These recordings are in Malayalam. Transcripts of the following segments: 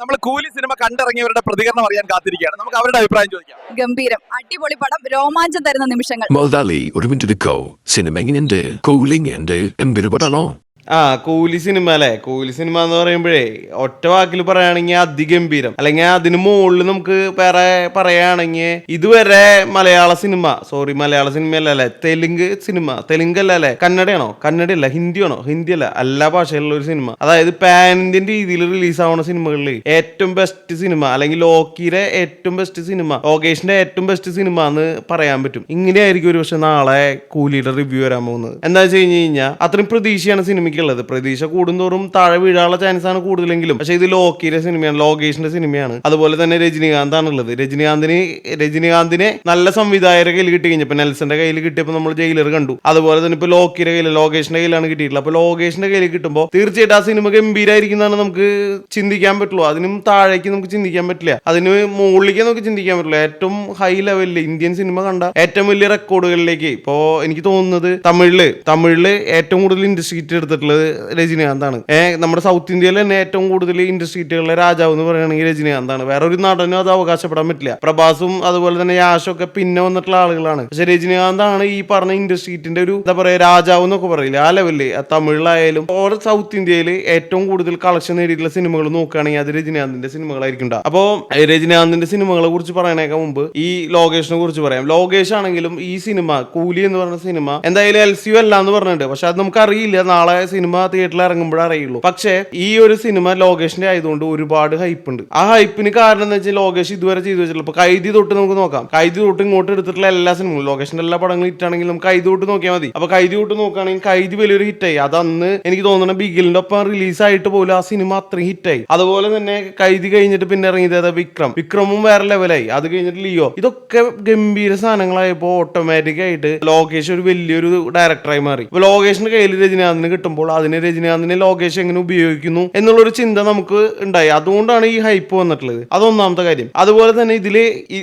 നമ്മൾ കൂലി സിനിമ കണ്ടിറങ്ങിയവരുടെ പ്രതികരണം അറിയാൻ കാത്തിരിക്കുകയാണ്. നമുക്ക് അവരുടെ അഭിപ്രായം ചോദിക്കാം. ഗംഭീരം. അടിപൊളി പടം. രോമാഞ്ചം തരുന്ന നിമിഷങ്ങൾ. മുതലാളി ഒരു മിനിറ്റ് എടുക്കോ. സിനിമ എങ്ങനെയുണ്ട്? കൂളിംഗ് ഉണ്ട് എമ്പരുപടണോ ആ കൂലി സിനിമ അല്ലേ? കൂലി സിനിമ എന്ന് പറയുമ്പോഴേ ഒറ്റ വാക്കിൽ പറയുകയാണെങ്കിൽ അതിഗംഭീരം. അല്ലെങ്കിൽ അതിന് മുകളിൽ നമുക്ക് വേറെ പറയുകയാണെങ്കിൽ ഇതുവരെ മലയാള സിനിമ സോറി മലയാള സിനിമ അല്ല? അല്ലേ തെലുങ്ക് സിനിമ. തെലുങ്ക് അല്ല അല്ലേ? കന്നഡയാണോ? കന്നഡയല്ല ഹിന്ദിയാണോ? ഹിന്ദി അല്ല എല്ലാ ഭാഷയിലുള്ള ഒരു സിനിമ. അതായത് പാൻ ഇന്ത്യൻ രീതിയിൽ റിലീസ് ആവുന്ന സിനിമകളിൽ ഏറ്റവും ബെസ്റ്റ് സിനിമ അല്ലെങ്കിൽ ലോക്കിയുടെ ഏറ്റവും ബെസ്റ്റ് സിനിമ ലോകേഷിന്റെ ഏറ്റവും ബെസ്റ്റ് സിനിമ എന്ന് പറയാൻ പറ്റും. ഇങ്ങനെയായിരിക്കും ഒരു പക്ഷെ നാളെ കൂലിയുടെ റിവ്യൂ വരാൻ പോകുന്നത്. എന്താ വെച്ച് കഴിഞ്ഞ് കഴിഞ്ഞാൽ അത്രയും പ്രതീക്ഷയാണ് സിനിമയ്ക്കുള്ളത് പ്രതീക്ഷ കൂടുന്തോറും താഴെ വീഴാനുള്ള ചാൻസ് ആണ് കൂടുതലെങ്കിലും. പക്ഷെ ഇത് ലോക്കിയുടെ സിനിമയാണ് ലോകേഷിന്റെ സിനിമയാണ് അതുപോലെ തന്നെ രജനീകാന്ത് ആണുള്ളത് രജനീകാന്തിന് രജനീകാന്തിനെ നല്ല സംവിധായകരുടെ കയ്യിൽ കിട്ടി കഴിഞ്ഞപ്പോൾ നെൽസന്റെ കയ്യിൽ കിട്ടിയപ്പോൾ നമ്മൾ ജയിലർ കണ്ടു. അതുപോലെ തന്നെ ഇപ്പൊ ലോക്കിയുടെ കയ്യിൽ ലോകേഷിന്റെ കയ്യിലാണ് കിട്ടിയിട്ടുള്ളത്. അപ്പോൾ ലോകേഷിന്റെ കയ്യിൽ കിട്ടുമ്പോൾ തീർച്ചയായിട്ടും ആ സിനിമ ഗംഭീരായിരിക്കുന്നതാണ് നമുക്ക് ചിന്തിക്കാൻ പറ്റുള്ളൂ. അതിനും താഴേക്ക് നമുക്ക് ചിന്തിക്കാൻ പറ്റില്ല. അതിന് മുകളിലേക്ക് നമുക്ക് ചിന്തിക്കാൻ പറ്റില്ല. ഏറ്റവും ഹൈ ലെവലിൽ ഇന്ത്യൻ സിനിമ കണ്ട ഏറ്റവും വലിയ റെക്കോർഡുകളിലേക്ക് ഇപ്പോ എനിക്ക് തോന്നുന്നത് തമിഴിൽ. തമിഴിൽ ഏറ്റവും കൂടുതൽ ഇൻഡസ്ട്രി ഹിറ്റ് എടുത്തിട്ടുള്ളത് രജനീകാന്താണ്. ഏഹ് നമ്മുടെ സൗത്ത് ഇന്ത്യയിൽ തന്നെ ഏറ്റവും കൂടുതൽ ഇൻഡസ്ട്രീറ്റുകളിലെ രാജാവ് എന്ന് പറയുകയാണെങ്കിൽ രജനീകാന്താണ്. വേറെ ഒരു നടനും അത് അവകാശപ്പെടാൻ പറ്റില്ല. പ്രഭാസും അതുപോലെ തന്നെ യാഷും ഒക്കെ പിന്നെ വന്നിട്ടുള്ള ആളുകളാണ്. പക്ഷെ രജനീകാന്താണ് ഈ പറഞ്ഞ ഇൻഡസ്ട്രീറ്റിന്റെ ഒരു എന്താ പറയാ രാജാവ് എന്നൊക്കെ പറയില്ല? ആ ലെവലിൽ ആ തമിഴിലായാലും ഓരോ സൗത്ത് ഇന്ത്യയിൽ ഏറ്റവും കൂടുതൽ കളക്ഷൻ നേടിയിട്ടുള്ള സിനിമകൾ നോക്കുകയാണെങ്കിൽ അത് രജനീകാന്തിന്റെ സിനിമകളായിരിക്കും ഉണ്ടാവുക. അപ്പോ ഏഹ്, രജനീകാന്തിന്റെ സിനിമകളെ കുറിച്ച് പറയണേക്കാൾ മുമ്പ് ഈ ലോകേഷിനെ കുറിച്ച് പറയാം. ലോകേഷ് ആണെങ്കിലും ഈ സിനിമ കൂലി എന്ന് പറഞ്ഞ സിനിമ എന്തായാലും എൽ സി അല്ല എന്ന് പറഞ്ഞിട്ടുണ്ട്. പക്ഷെ അത് നമുക്ക് അറിയില്ല നാളെ സിനിമ തിയേറ്ററിൽ ഇറങ്ങുമ്പോഴേ അറിയുള്ളൂ. പക്ഷേ ഈ ഒരു സിനിമ ലോകേഷിന്റെ ആയതുകൊണ്ട് ഒരുപാട് ഹൈപ്പ് ഉണ്ട്. ആ ഹൈപ്പിന് കാരണം എന്ന് വെച്ചാൽ ലോകേഷ് ഇതുവരെ ചെയ്തു വെച്ചിട്ടുള്ള ഇപ്പൊ കൈതി തൊട്ട് നമുക്ക് നോക്കാം. കൈതി തൊട്ട് ഇങ്ങോട്ട് എടുത്തിട്ടുള്ള എല്ലാ സിനിമകളും ലോകേഷിന്റെ എല്ലാ പടങ്ങളും ഹിറ്റാണെങ്കിലും കൈതി തൊട്ട് നോക്കിയാൽ മതി. അപ്പൊ കൈതി തൊട്ട് നോക്കുകയാണെങ്കിൽ കൈതി വലിയൊരു ഹിറ്റായി അതന്ന് എനിക്ക് തോന്നുന്നു ബിഗിലിന്റെ ഒപ്പം റിലീസ് ആയിട്ട് പോലും ആ സിനിമ അത്രയും ഹിറ്റായി അതുപോലെ തന്നെ കൈതി കഴിഞ്ഞിട്ട് പിന്നെ ഇറങ്ങിയത് വിക്രം. വിക്രമും വേറെ ലെവലായി അത് കഴിഞ്ഞിട്ട് ലിയോ. ഇതൊക്കെ ഗംഭീര സാധനങ്ങളായപ്പോ ഓട്ടോമാറ്റിക് ആയിട്ട് ലോകേഷ് ഒരു വലിയൊരു ഡയറക്ടറായി മാറി. ലോകേഷിന്റെ കയ്യിൽ രജനീകാന്തിന് കിട്ടുമ്പോൾ അതിനെ രജനീകാന്തിനെ ലോകേഷ് എങ്ങനെ ഉപയോഗിക്കുന്നു എന്നുള്ളൊരു ചിന്ത നമുക്ക് ഉണ്ടായി. അതുകൊണ്ടാണ് ഈ ഹൈപ്പ് വന്നിട്ടുള്ളത്. അതൊന്നാമത്തെ കാര്യം. അതുപോലെ തന്നെ ഇതിൽ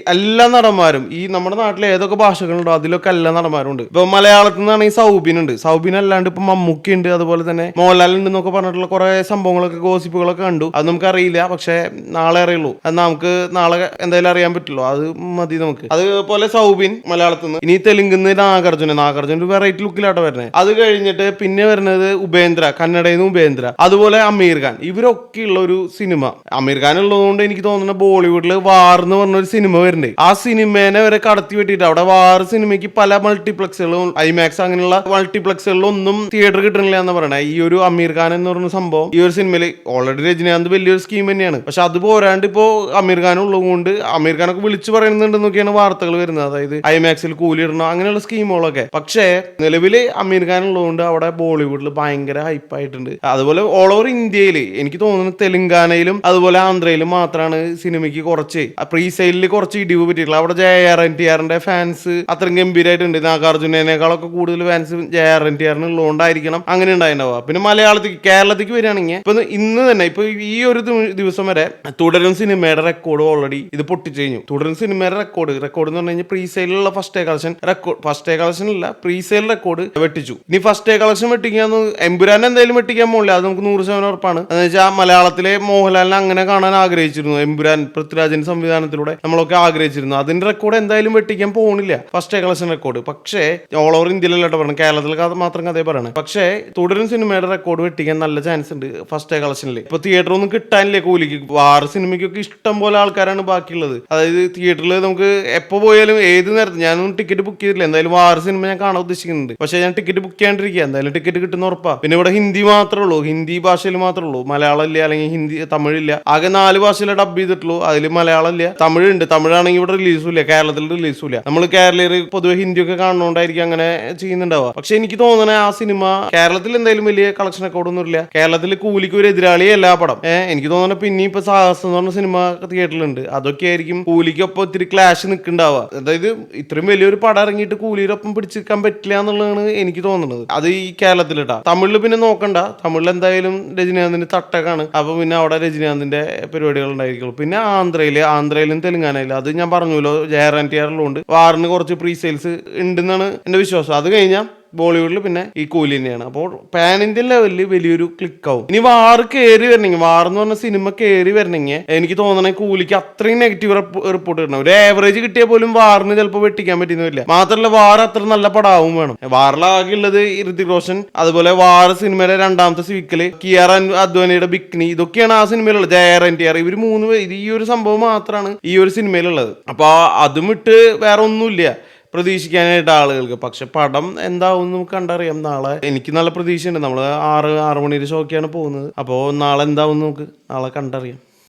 എല്ലാ നടന്മാരും ഈ നമ്മുടെ നാട്ടിൽ ഏതൊക്കെ ഭാഷകളുണ്ടോ അതിലൊക്കെ എല്ലാ നടന്മാരും ഉണ്ട് ഇപ്പൊ മലയാളത്തിൽ നിന്നാണെങ്കിൽ സൗബിൻ ഉണ്ട്. സൗബിൻ അല്ലാണ്ട് ഇപ്പൊ മമ്മൂക്കി ഉണ്ട് അതുപോലെ തന്നെ മോഹൻലാൽ ഉണ്ട് എന്നൊക്കെ പറഞ്ഞിട്ടുള്ള കുറെ സംഭവങ്ങളൊക്കെ ഗോസിപ്പുകളൊക്കെ കണ്ടു. അത് നമുക്ക് അറിയില്ല പക്ഷെ നാളെ അറിയുള്ളൂ. അത് നമുക്ക് നാളെ എന്തായാലും അറിയാൻ പറ്റുള്ളൂ. അത് മതി നമുക്ക്. അതുപോലെ സൗബിൻ മലയാളത്തിൽ നിന്ന്. ഇനി തെലുങ്കിൽ നിന്ന് നാഗാർജുന നാഗാർജുന വെറൈറ്റി ലുക്കിലാട്ടോ വരുന്നത് അത് കഴിഞ്ഞിട്ട് പിന്നെ വരുന്നത് ഉപേന്ദ്ര കന്നഡയിൽ നിന്ന് ഉപേന്ദ്ര അതുപോലെ അമീർ ഖാൻ. ഇവരൊക്കെ ഉള്ള ഒരു സിനിമ. അമീർ ഖാൻ ഉള്ളതുകൊണ്ട് എനിക്ക് തോന്നുന്നു ബോളിവുഡിൽ വാർ എന്ന് പറഞ്ഞ ഒരു സിനിമ വരുന്നുണ്ട്. ആ സിനിമേനെ വരെ കടത്തി വെട്ടിയിട്ട് അവിടെ വാർ സിനിമയ്ക്ക് പല മൾട്ടിപ്ലക്സുകളും ഐമാക്സ് അങ്ങനെയുള്ള മൾട്ടിപ്ലക്സുകളിലൊന്നും തിയേറ്റർ കിട്ടണില്ല എന്ന് പറയണേ. ഈ ഒരു അമീർ ഖാൻ എന്ന് പറഞ്ഞ സംഭവം ഈ ഒരു സിനിമയിൽ ഓൾറെഡി രജനീകാന്ത് വലിയൊരു സ്കീം തന്നെയാണ്. പക്ഷെ അത് പോരാണ്ട് ഇപ്പോ അമീർ ഖാൻ ഉള്ളതുകൊണ്ട് അമീർ ഖാനൊക്കെ വിളിച്ചു പറയുന്നുണ്ടെന്നൊക്കെയാണ് വാർത്തകൾ വരുന്നത്. അതായത് ഐമാക്സിൽ കൂലി ഇടണം അങ്ങനെയുള്ള സ്കീമുകളൊക്കെ പക്ഷേ നിലവിൽ അമീർ ഖാൻ ഉള്ളതുകൊണ്ട് അവിടെ ബോളിവുഡിൽ ഭയങ്കര ഹൈപ്പായിട്ടുണ്ട് അതുപോലെ ഓൾ ഓവർ ഇന്ത്യയിൽ എനിക്ക് തോന്നുന്നു തെലുങ്കാനയിലും അതുപോലെ ആന്ധ്രയിലും മാത്രമാണ് സിനിമയ്ക്ക് കുറച്ച്. പ്രീ സെയിലിൽ കുറച്ച് ഇടിവ് പറ്റിയിട്ടുള്ളത്. അവിടെ ജയ ആർ എൻ ടി ആറിന്റെ ഫാൻസ് അത്രയും ഗംഭീരമായിട്ടുണ്ട് നാഗാർജുനേക്കാളൊക്കെ കൂടുതൽ fans Jaya R N T ആറിന് ഉള്ളതുകൊണ്ടായിരിക്കണം അങ്ങനെ ഉണ്ടായിട്ടുണ്ടാവുക. പിന്നെ മലയാളത്തിൽ കേരളത്തിക്ക് വരികയാണെങ്കിൽ ഇപ്പൊ ഇന്ന് തന്നെ ഇപ്പൊ ഈ ഒരു ദിവസം വരെ തുടരും സിനിമയുടെ റെക്കോർഡ് ഓൾറെഡി ഇത് പൊട്ടിച്ചു കഴിഞ്ഞു. തുടരും സിനിമയുടെ റെക്കോർഡ് റെക്കോർഡ് എന്ന് പറഞ്ഞു കഴിഞ്ഞാൽ pre സെയിലുള്ള first day collection record first day collection അല്ല പ്രീ സെയിൽ റെക്കോർഡ് വെട്ടിച്ചു. ഇനി ഫസ്റ്റ് ഡേ കളക്ഷൻ വെട്ടിക്കാന്ന് എമ്പുരാൻ എന്തായാലും വെട്ടിക്കാൻ പോകില്ല അത് നമുക്ക് നൂറ് ശതമാനം ഉറപ്പാണ്. എന്ന് വെച്ചാൽ മലയാളത്തിലെ മോഹൻലാലിനെ അങ്ങനെ കാണാൻ ആഗ്രഹിച്ചിരുന്നു. എമ്പുരാൻ പൃഥ്വിരാജിന്റെ സംവിധാനത്തിലൂടെ നമ്മളൊക്കെ ആഗ്രഹിച്ചിരുന്നു. അതിന്റെ റെക്കോർഡ് എന്തായാലും വെട്ടിക്കാൻ പോകുന്നില്ല ഫസ്റ്റ് കളക്ഷൻ റെക്കോർഡ് പക്ഷേ ഓൾ ഓവർ ഇന്ത്യയിലല്ല പറഞ്ഞു കേരളത്തിൽ മാത്രം കഥ പറയണം. പക്ഷേ തുടരും സിനിമയുടെ റെക്കോർഡ് വെട്ടിക്കാൻ നല്ല ചാൻസ് ഉണ്ട് ഫസ്റ്റ് കളക്ഷനിൽ ഇപ്പൊ തിയേറ്റർ ഒന്നും കിട്ടാനില്ലേ കൂലിക്ക്. വാർ സിനിമയ്ക്കൊക്കെ ഇഷ്ടം പോലെ ആൾക്കാരാണ് ബാക്കിയുള്ളത്. അതായത് തിയേറ്ററിൽ നമുക്ക് എപ്പോ പോയാലും ഏത് നേരത്തെ ഞാനൊന്നും ടിക്കറ്റ് ബുക്ക് ചെയ്തിട്ടില്ല. എന്തായാലും വാർ സിനിമ ഞാൻ കാണാൻ ഉദ്ദേശിക്കുന്നുണ്ട്. പക്ഷേ ഞാൻ ടിക്കറ്റ് ബുക്ക് ചെയ്യാണ്ടിരിക്കുക എന്തായാലും ടിക്കറ്റ് കിട്ടുന്ന ഉറപ്പാ. പിന്നെ ഇവിടെ ഹിന്ദി മാത്രമേ ഉള്ളൂ. ഹിന്ദി ഭാഷയിൽ മാത്രമേ ഉള്ളൂ. മലയാളം ഇല്ല അല്ലെങ്കിൽ ഹിന്ദി തമിഴില്ല. ആകെ നാല് ഭാഷയിലെ ഡബ് ചെയ്തിട്ടുള്ളൂ. അതിൽ മലയാളം ഇല്ല തമിഴുണ്ട്. തമിഴാണെങ്കിൽ ഇവിടെ റിലീസും ഇല്ല. കേരളത്തിൽ റിലീസും ഇല്ല. നമ്മൾ കേരളീയർ പൊതുവെ ഹിന്ദിയൊക്കെ കാണുന്നോണ്ടായിരിക്കും അങ്ങനെ ചെയ്യുന്നുണ്ടാവുക. പക്ഷെ എനിക്ക് തോന്നുന്നത് ആ സിനിമ കേരളത്തിൽ എന്തായാലും വലിയ കളക്ഷൻ റെക്കോർഡൊന്നും ഇല്ല. കേരളത്തിൽ കൂലിക്ക് ഒരു എതിരാളിയല്ല പടം. ഏഹ് എനിക്ക് തോന്നണ പിന്നെ ഇപ്പൊ സാഹസം എന്ന് പറഞ്ഞ സിനിമ തിയേറ്ററിലുണ്ട് അതൊക്കെ ആയിരിക്കും കൂലിക്കൊപ്പം ഒത്തിരി ക്ലാഷ് നിൽക്കുന്നുണ്ടാവുക. അതായത് ഇത്രയും വലിയൊരു പടം ഇറങ്ങിയിട്ട് കൂലിയുടെ ഒപ്പം പിടിച്ചിരിക്കാൻ പറ്റില്ല എന്നുള്ളതാണ് എനിക്ക് തോന്നുന്നത് അത് ഈ കേരളത്തിലിട്ടാ. തമിഴിൽ പിന്നെ നോക്കണ്ട. തമിഴിൽ എന്തായാലും രജനീകാന്തിന്റെ തട്ടക്കാണ് അപ്പൊ പിന്നെ അവിടെ രജനീകാന്തിന്റെ പരിപാടികൾ ഉണ്ടായിരിക്കുള്ളൂ. പിന്നെ ആന്ധ്രയിൽ ആന്ധ്രയിലും തെലുങ്കാനയിലും അത് ഞാൻ പറഞ്ഞല്ലോ ജയറാൻ ടിയാറിലുണ്ട് വാറിന് കുറച്ച് പ്രീ സെയിൽസ് ഉണ്ടെന്നാണ് എന്റെ വിശ്വാസം. അത് കഴിഞ്ഞാൽ ബോളിവുഡിൽ പിന്നെ ഈ കൂലി തന്നെയാണ്. അപ്പോൾ പാൻ ഇന്ത്യൻ ലെവലിൽ വലിയൊരു ക്ലിക്ക് ആവും ഇനി വാർ കയറി വരണമെങ്കിൽ വാർ എന്ന് പറഞ്ഞ സിനിമ കയറി വരണമെങ്കിൽ എനിക്ക് തോന്നണേ കൂലിക്ക് അത്രയും നെഗറ്റീവ് റിപ്പോർട്ട് കിട്ടണം. ഒരു ആവറേജ് കിട്ടിയാൽ പോലും വാറിന് ചിലപ്പോൾ വെട്ടിക്കാൻ പറ്റുന്നില്ല മാത്രമല്ല വാർ അത്ര നല്ല പടാവും വേണം. വാറിലാകെ ഉള്ളത് ഋതിക് റോഷൻ അതുപോലെ വാർ സിനിമയിലെ രണ്ടാമത്തെ സീക്വൽ കിയാർ അദ്വാനിയുടെ ബിക്നി ഇതൊക്കെയാണ് ആ സിനിമയിലുള്ളത്. ജയർ എൻ ടി ആർ ഇവർ മൂന്ന് പേര് ഈ ഒരു സംഭവം മാത്രമാണ് ഈ ഒരു സിനിമയിലുള്ളത്. അപ്പോൾ അതും വിട്ട് വേറെ ഒന്നുമില്ല. പ്രതീക്ഷിക്കാനായിട്ട് ആളുകൾക്ക്. പക്ഷെ പടം എന്താവും നമുക്ക് കണ്ടറിയാം. നാളെ എനിക്ക് നല്ല പ്രതീക്ഷയുണ്ട്. നമ്മൾ ആറ് ആറ് മണിയുടെ ഷോക്കാണ് പോകുന്നത്. അപ്പോൾ നാളെ എന്താവും നമുക്ക് നാളെ കണ്ടറിയാം.